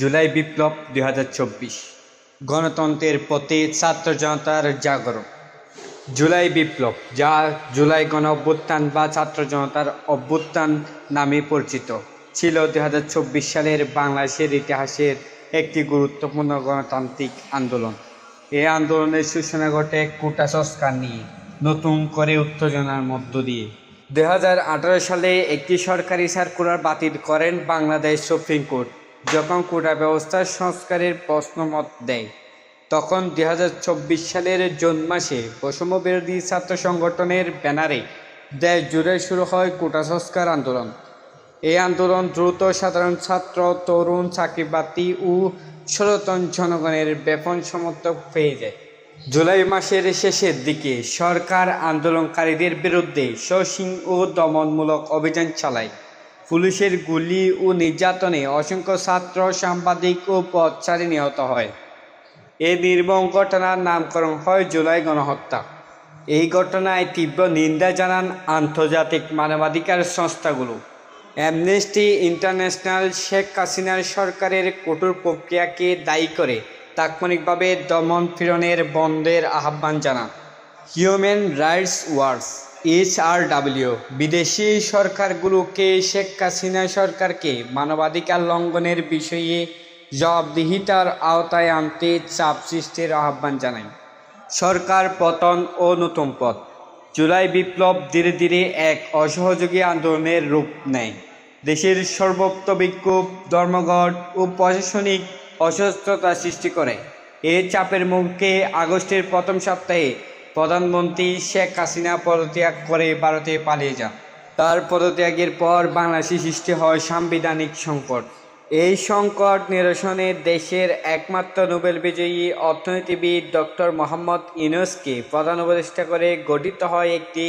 জুলাই বিপ্লব দুই হাজার চব্বিশ। গণতন্ত্রের প্রতি ছাত্র জনতার জাগরণ। জুলাই বিপ্লব, যা জুলাই গণ অভ্যুত্থান বা ছাত্র জনতার অভ্যুত্থান নামে পরিচিত, ছিল দুই হাজার চব্বিশ সালের বাংলাদেশের ইতিহাসের একটি গুরুত্বপূর্ণ গণতান্ত্রিক আন্দোলন। এই আন্দোলনের সূচনা ঘটে কোটা সংস্কার নিয়ে, নতুন করে উত্তেজনার মধ্য দিয়ে। দু হাজার আঠারো সালে একটি সরকারি সার্কুলার বাতিল করেন বাংলাদেশ সুপ্রিম কোর্ট। যখন কোটা ব্যবস্থার সংস্কারের প্রশ্নমত দেয়, তখন দু হাজার চব্বিশ সালের জুন মাসে বৈষম্য বিরোধী ছাত্র সংগঠনের ব্যানারে দেশ জুড়ে শুরু হয় কোটা সংস্কার আন্দোলন। এই আন্দোলন দ্রুত সাধারণ ছাত্র, তরুণ চাকরিবাতি ও সচেতন জনগণের ব্যাপন সমর্থক পেয়ে যায়। জুলাই মাসের শেষের দিকে সরকার আন্দোলনকারীদের বিরুদ্ধে সহিংস ও দমনমূলক অভিযান চালায়। পুলিশের গুলি ও নির্যাতনে অসংখ্য ছাত্র, সাংবাদিক ও পথচারী নিহত হয়। এই নির্মম ঘটনার নামকরণ হয় জুলাই গণহত্যা। এই ঘটনায় তীব্র নিন্দা জানান আন্তর্জাতিক মানবাধিকার সংস্থাগুলো। অ্যামনেস্টি ইন্টারন্যাশনাল শেখ হাসিনার সরকারের কঠোর প্রক্রিয়াকে দায়ী করে তাৎক্ষণিকভাবে দমন পীড়নের বন্ধের আহ্বান জানান। হিউম্যান রাইটস ওয়ার্স এইচআরডাব্লিউ বিদেশি সরকারগুলোকে শেখ হাসিনা সরকারকে মানবাধিকার লঙ্ঘনের বিষয়ে জবাবদিহিতার আওতায় আনতে চাপ সৃষ্টির আহ্বান জানায়। সরকার পতন ও নতুন পথ। জুলাই বিপ্লব ধীরে ধীরে এক অসহযোগী আন্দোলনের রূপ নেয়। দেশের সর্বত্র বিক্ষোভ ধর্মঘট ও প্রশাসনিক অসুস্থতা সৃষ্টি করে। এই চাপের মুখে আগস্টের প্রথম সপ্তাহে প্রধানমন্ত্রী শেখ হাসিনা পদত্যাগ করে ভারতে পালিয়ে যান। তার পদত্যাগের পর বাংলাদেশে সৃষ্টি হয় সাংবিধানিক সংকট। এই সংকট নিরসনে দেশের একমাত্র নোবেল বিজয়ী অর্থনীতিবিদ ডক্টর মোহাম্মদ ইউনুসকে প্রধান উপদেষ্টা করে গঠিত হয় একটি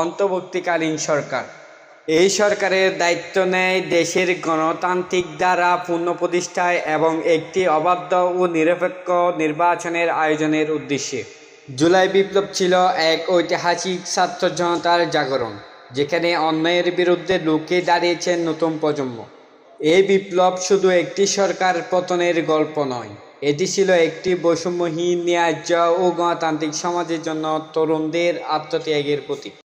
অন্তর্বর্তীকালীন সরকার। এই সরকারের দায়িত্ব নেয় দেশের গণতান্ত্রিক দ্বারা পুনঃপ্রতিষ্ঠায় এবং একটি অবাধ্য ও নিরপেক্ষ নির্বাচনের আয়োজনের উদ্দেশ্যে। জুলাই বিপ্লব ছিল এক ঐতিহাসিক ছাত্র জনতার জাগরণ, যেখানে অন্যায়ের বিরুদ্ধে লোকে দাঁড়িয়েছেন নতুন প্রজন্ম। এই বিপ্লব শুধু একটি সরকার পতনের গল্প নয়, এটি ছিল একটি বৈষম্যহীন, ন্যায্য ও গণতান্ত্রিক সমাজের জন্য তরুণদের আত্মত্যাগের প্রতীক।